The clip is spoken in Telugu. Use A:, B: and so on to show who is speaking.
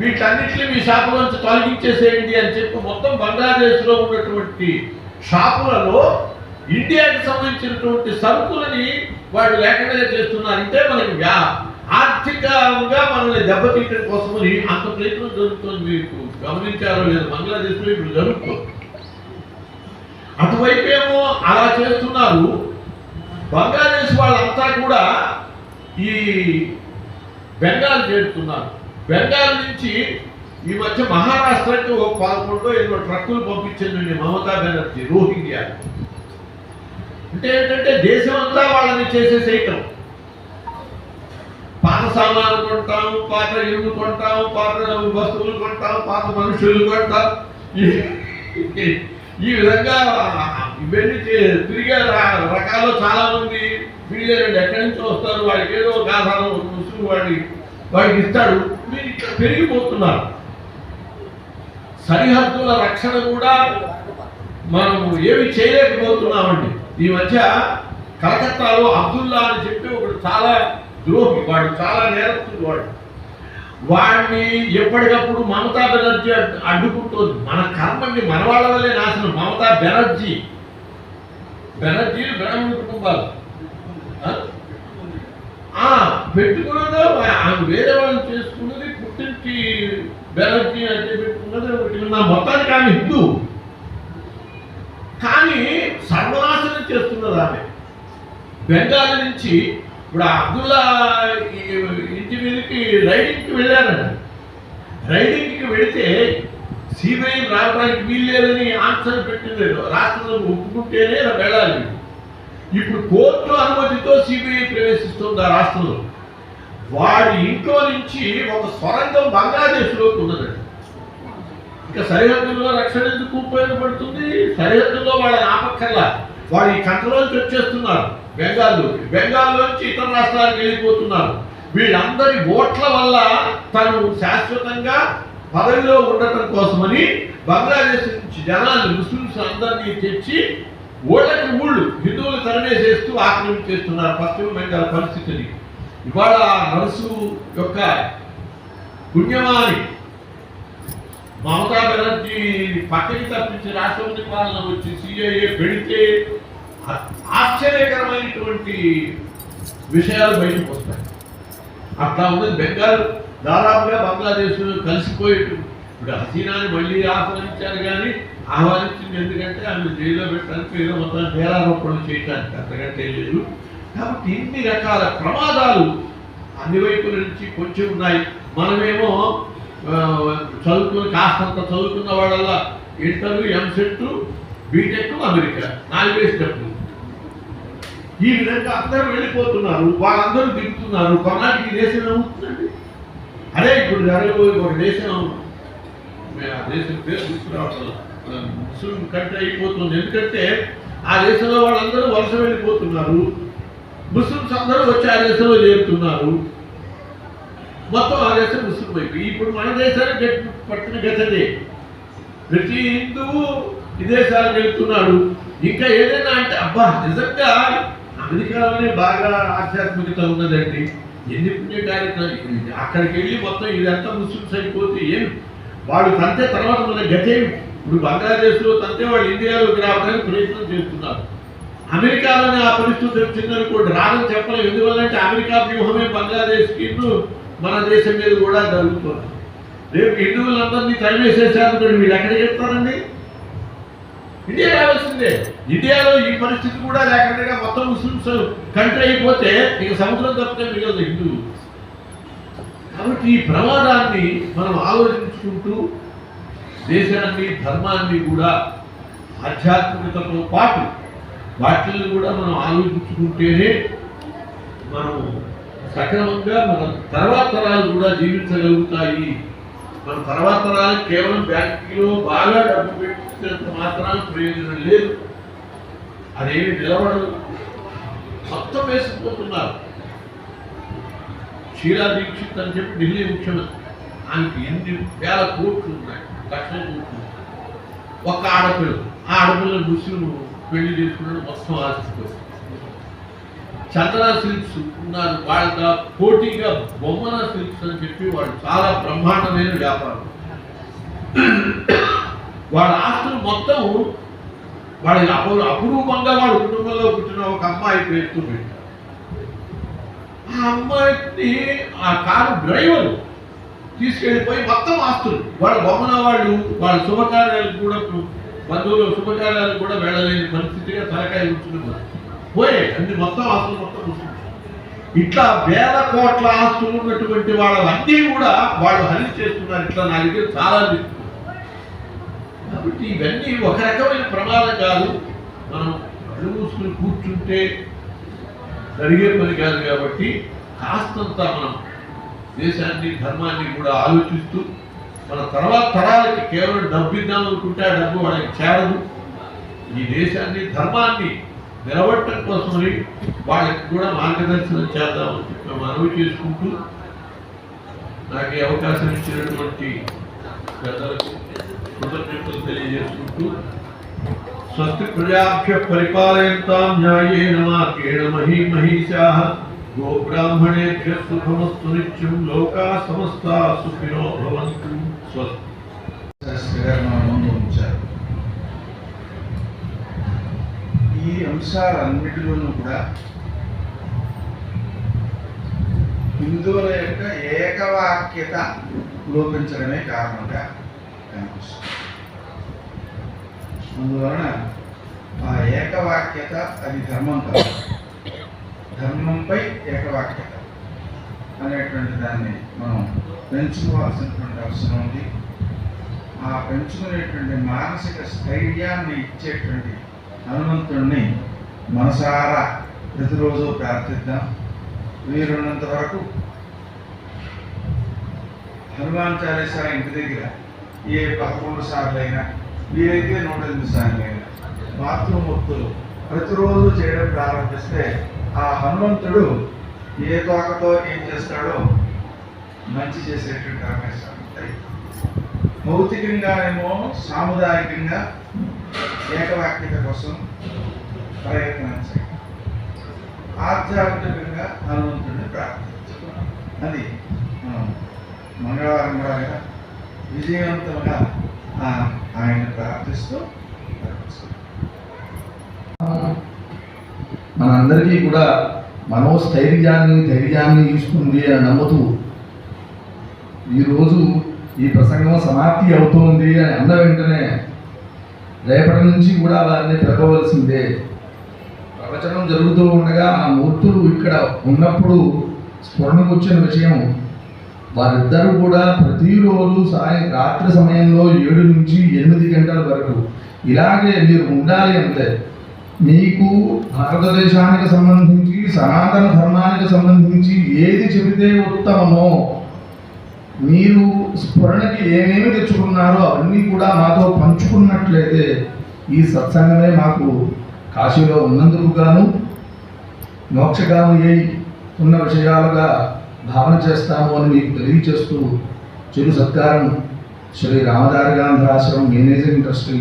A: వీటన్నిటిని మీ షాపులోంచి తొలగించేసేయండి అని చెప్పి మొత్తం బంగ్లాదేశ్లో ఉన్నటువంటి షాపులలో ఇండియాకి సంబంధించినటువంటి సరుకులని వాళ్ళు లేకుండా చేస్తున్నారు. అంటే మనకి వ్యా ఆర్థికంగా మనల్ని దెబ్బతీయడం కోసమని అంత ప్రయత్నం జరుగుతుంది మీకు. గమనించారో లేదు బంగ్లాదేశ్లో ఇప్పుడు జరుగుతుంది. అటువైపేమో అలా చేస్తున్నారు. బంగ్లాదేశ్ వాళ్ళంతా కూడా ఈ బెంగాల్ చేరుతున్నారు. బెంగాల్ నుంచి ఈ మధ్య మహారాష్ట్రకి ఒక పదకొండో ఎన్నో ట్రక్కులు పంపించిందండి మమతా బెనర్జీ రోహింగ్యా అంటే ఏంటంటే దేశం అంతా వాళ్ళని చేసేసేయటం. పాత సామాన్లు కొంటాం పాత ఇల్లు కొంటాం పాత వస్తువులు కొంటాం పాత మనుషులు కొంటాం. ఈ- విధంగా ఇవన్నీ తిరిగే రకాలు చాలా మంది వీళ్ళేనండి ఎక్కడి నుంచి వస్తారు? వాళ్ళకి ఏదో ఒక ఆధారం ముస్లిం వాడి వాడికి ఇస్తాడు. మీరు ఇట్లా పెరిగిపోతున్నారు. సరిహద్దుల రక్షణ కూడా మనం ఏమి చేయలేకపోతున్నామండి. ఈ మధ్య కలకత్తాలో అబ్దుల్లా అని చెప్పి ఒకడు చాలా ద్రోహి వాడు చాలా నేరస్తుంది వాడు. వాడిని ఎప్పటికప్పుడు మమతా బెనర్జీ అడ్డుకుంటుంది. మన కర్మని మన వాళ్ళ వల్లే నాశనం. మమతా బెనర్జీ. బెనర్జీ బ్రాహ్మణ కుటుంబాలు. ఆ? పెట్టుకున్నదో ఆమె వేరే వాళ్ళు చేసుకున్నది పుట్టింటి బెనర్జీ అంటే పెట్టుకున్నది ఒకటి మొత్తానికి ఆమె హిందూ. కానీ సర్వనాశనం చేస్తున్నది ఆమె. బెంగాల్ నుంచి ఇప్పుడు అబ్దుల్లా ఇంటి మీదకి రైడింగ్కి వెళ్ళారండి రైడింగ్కి వెళితే సిబిఐ రావడానికి వీల్లేదని ఆన్సర్ పెట్టింది. రాష్ట్రంలో ఒప్పుకుంటేనే వెళ్ళాలి. ఇప్పుడు కోర్టు అనుమతితో సిబిఐ ప్రవేశిస్తుంది ఆ రాష్ట్రంలో. వాడి ఇంట్లో నుంచి ఒక స్వరంగం బంగ్లాదేశ్లోకి ఉన్నదండి. ఇంకా సరిహద్దుల్లో రక్షణ ఎందుకు ఉపయోగపడుతుంది? సరిహద్దుల్లో వాళ్ళని ఆపక్కర్లా? వాళ్ళు ఈ కంట్రోల్కి వచ్చేస్తున్నారు బెంగాల్లోకి. బెంగాల్లోంచి ఇతర రాష్ట్రాలకు వెళ్ళిపోతున్నారు. వీళ్ళందరి ఓట్ల వల్ల తను శాశ్వతంగా పదవిలో ఉండటం కోసమని బంగ్లాదేశ్ నుంచి జనాన్ని ముస్లింస్ అందరినీ తెచ్చి ఊళ్ళకి ఊళ్ళు హిందువులు తరిమేసేస్తూ ఆక్రమించేస్తున్నారు పశ్చిమ బెంగాల్ పరిస్థితిని. ఇవాళ నర్సు యొక్క పుణ్యమాని మమతా బెనర్జీ పక్కకి తప్పించి రాష్ట్రపతి పాలన వచ్చి సిఐఏ పెడితే ఆశ్చర్యకరమైనటువంటి విషయాలు బయటకు వస్తాయి. అట్లా ఉన్నది బెంగాల్. దాదాపుగా బంగ్లాదేశ్ కలిసిపోయేట్టు. ఇప్పుడు హసీనాని మళ్ళీ ఆహ్వానించారు కానీ ఆహ్వానించింది ఎందుకంటే ఆమె జైల్లో పెట్టడానికి ఏదో మొత్తం నేరారోపణలు చేయడానికి అంతకంటే లేదు. కాబట్టి ఇన్ని రకాల ప్రమాదాలు అన్ని వైపుల నుంచి కొంచెం ఉన్నాయి. మనమేమో చదువుకుని కాస్తంత చదువుకున్న వాళ్ళ ఇంటర్వ్యూ ఎంసెట్ బీటెక్ అమెరికా నాలుగే స్టెప్లు ఈ విధంగా అందరూ వెళ్ళిపోతున్నారు. వాళ్ళందరూ దిగుతున్నారు కొన్నాటికి ఈ దేశం ఏమవుతుందండి? అదే ఇప్పుడు జరగబోయే ఒక దేశం ఆ దేశం పేరు తీసుకురావడం ముస్లిం కంట్రీ అయిపోతుంది. ఎందుకంటే ఆ దేశంలో వాళ్ళందరూ వలస వెళ్ళిపోతున్నారు. ముస్లిమ్స్ అందరూ వచ్చి ఆ దేశంలో చేరుతున్నారు. మొత్తం ఆ దేశం ముస్లిం అయిపోయి. ఇప్పుడు మన దేశానికి పట్టిన గతదే ప్రతి హిందువు విదేశాలకు వెళ్తున్నాడు. ఇంకా ఏదైనా అంటే అబ్బా నిజంగా అమెరికాలోనే బాగా ఆధ్యాత్మికత ఉన్నదండి. ఎన్ని పుణ్య కార్యక్రమాలు అక్కడికి వెళ్ళి మొత్తం ఇదంతా ముస్లిమ్స్ అయిపోతే ఏం? వాడు తంతే తర్వాత మన గతేం? ఇప్పుడు బంగ్లాదేశ్లో తంతే వాళ్ళు ఇండియాలోకి రావడానికి ప్రయత్నం చేస్తున్నారు. అమెరికాలోనే ఆ పరిస్థితి వచ్చిందనుకోండి రాదని చెప్పలేము ఎందువల్లంటే అమెరికా వ్యూహమే బంగ్లాదేశ్కి మన దేశం మీద కూడా జరుగుతుంది. రేపు హిందువులందరినీ తరిమేసేసారు మీరు ఎక్కడ చెప్తారండి? ఇండియా రావాల్సిందే. ఇండియాలో ఈ పరిస్థితి కూడా లేకుండా మొత్తం ముస్లిమ్స్ కంట్రీ అయిపోతే ఇక సముద్రం తప్పితే మిగలదు హిందువు కాబట్టి ఈ ప్రమాదాన్ని మనం ఆలోచించుకుంటూ దేశాన్ని ధర్మాన్ని కూడా ఆధ్యాత్మికతతో పాటు వాటిని కూడా మనం ఆలోచించుకుంటేనే మనం సక్రమంగా మన తర్వాత తరాలు కూడా జీవించగలుగుతాయి. మన తర్వాత తరాలు కేవలం బ్యాంకులో బాగా డబ్బు పెట్టినంత మాత్రాన ప్రయోజనం లేదు. అదేమి నిలబడదు. మొత్తం వేసుకుపోతున్నారు. షీలా దీక్షిత్ అని చెప్పి ఢిల్లీ ముఖ్యమంత్రి. ఆయనకి ఎన్ని వేల కోట్లు ఉన్నాయి. లక్షల కోట్లు ఒక ఆడపిల్ల ఆ ఆడపిల్ల ముస్లిం పెళ్ళి చేసుకున్నాడు మొత్తం ఆస్తిపోయి చందన సిల్క్స్ ఉన్నారు. వాళ్ళ పోటీగా బొమ్మన సిల్క్స్ అని చెప్పి వాళ్ళు చాలా బ్రహ్మాండమైన వ్యాపారం. వాళ్ళ ఆస్తులు మొత్తం వాళ్ళ అప్పుడు అపురూపంగా వాళ్ళ కుటుంబంలో పుట్టిన ఒక అమ్మాయి పేరుతో పెట్టారు. ఆ అమ్మాయిని ఆ కారు డ్రైవర్ తీసుకెళ్ళిపోయి మొత్తం ఆస్తులు. వాళ్ళ బొమ్మన వాళ్ళు వాళ్ళ శుభకార్యాలకు కూడా బంధువుల శుభకార్యాలకు కూడా వెళ్ళలేని పరిస్థితిగా తలకాయ ఉంచుకున్నారు పోయే అన్ని మొత్తం ఆస్తులు మొత్తం ఉంచుకున్నారు. ఇట్లా వేల కోట్ల ఆస్తులు ఉన్నటువంటి వాళ్ళన్నీ కూడా వాళ్ళు హరి చేస్తున్నారు. ఇట్లా నా దగ్గర చాలా కాబట్టి ఇవన్నీ ఒక రకమైన ప్రమాదం కాదు. మనం కళ్ళు మూసుకుని కూర్చుంటే జరిగే పని కాదు కాబట్టి కాస్తంత మనం దేశాన్ని ధర్మాన్ని కూడా ఆలోచిస్తూ మన తర్వాత తరాలకి కేవలం డబ్బు ఇద్దాం అనుకుంటే ఆ డబ్బు వాళ్ళకి చేరదు. ఈ దేశాన్ని ధర్మాన్ని నిలబట్టడం కోసమని వాళ్ళకి కూడా మార్గదర్శనం చేద్దామని చెప్పి మనవి చేసుకుంటూ నాకు ఈ అవకాశం ఇచ్చినటువంటి పెద్దలకు కృతజ్ఞతలు తెలియజేసుకుంటూ స్వస్తి ప్రజాభ్య పరిపాలయంతాం న్యాయేన మార్గేణ మహీ మహిషా. గోబ్రాహ్మణేభ్య సుఖమస్తు నిత్యం లోకా సమస్త సుఖినో భవంతు స్వస్తి
B: ఉంచారు ఈ అంశాలన్నిటిలోనూ కూడా హిందువుల యొక్క ఏకవాక్యత లోపించడమే కారణంగా కనిపిస్తుంది. అందువలన ఆ ఏకవాక్యత అది ధర్మం కాదు. ధర్మంపై ఏకవాక్యత అనేటువంటి దాన్ని మనం పెంచుకోవాల్సినటువంటి అవసరం ఉంది. ఆ పెంచుకునేటువంటి మానసిక స్థైర్యాన్ని ఇచ్చేటువంటి హనుమంతుడిని మనసారా ప్రతిరోజు ప్రార్థిద్దాం. వీరున్నంత వరకు హనుమాన్ చాలీసా ఇంటి దగ్గర ఏ పదకొండు సార్లు అయినా వీరైతే నూట ఎనిమిది సార్లు అయినా మాతృమూర్తులు ప్రతిరోజు చేయడం ప్రారంభిస్తే ఆ హనుమంతుడు ఏ తోకతో ఏం చేస్తాడో మంచి చేసేటువంటి అవకాశాలు భౌతికంగానేమో సాముదాయకంగా ఏకవాక్యత కోసం ప్రయత్నం చేయాలి ఆధ్యాత్మికంగా హనుమంతుడిని ప్రార్థించాలి అది మంగళవారం కూడా విజయవంతంగా ఆ- ఆయన ప్రార్థిస్తూ
C: మనందరికీ కూడా మనోస్థైర్యాన్ని ధైర్యాన్ని ఇస్తుంది అని నమ్ముతూ ఈరోజు ఈ ప్రసంగం సమాప్తి అవుతోంది అని అన్న వెంటనే రేపటి నుంచి కూడా వారిని పిలవవలసిందే. ప్రవచనం జరుగుతూ ఉండగా ఆ మూర్తులు ఇక్కడ ఉన్నప్పుడు స్ఫురణకు వచ్చిన విషయం వారిద్దరూ కూడా ప్రతిరోజు సాయం రాత్రి సమయంలో ఏడు నుంచి ఎనిమిది గంటల వరకు ఇలాగే మీరు ఉండాలి అంటే మీకు భారతదేశానికి సంబంధించి సనాతన ధర్మానికి సంబంధించి ఏది చెబితే ఉత్తమమో మీరు స్ఫురణకి ఏమేమి తెచ్చుకున్నారో అవన్నీ కూడా మాతో పంచుకున్నట్లయితే ఈ సత్సంగమే మాకు కాశీలో ఉన్నందుకు గాను మోక్షగామి అయి ఉన్న విషయాలుగా భావన చేస్తాము అని మీకు తెలియచేస్తూ చిరు సత్కారం శ్రీ రామదారి గాంధాశ్రమం మేనేజింగ్ ట్రస్టీ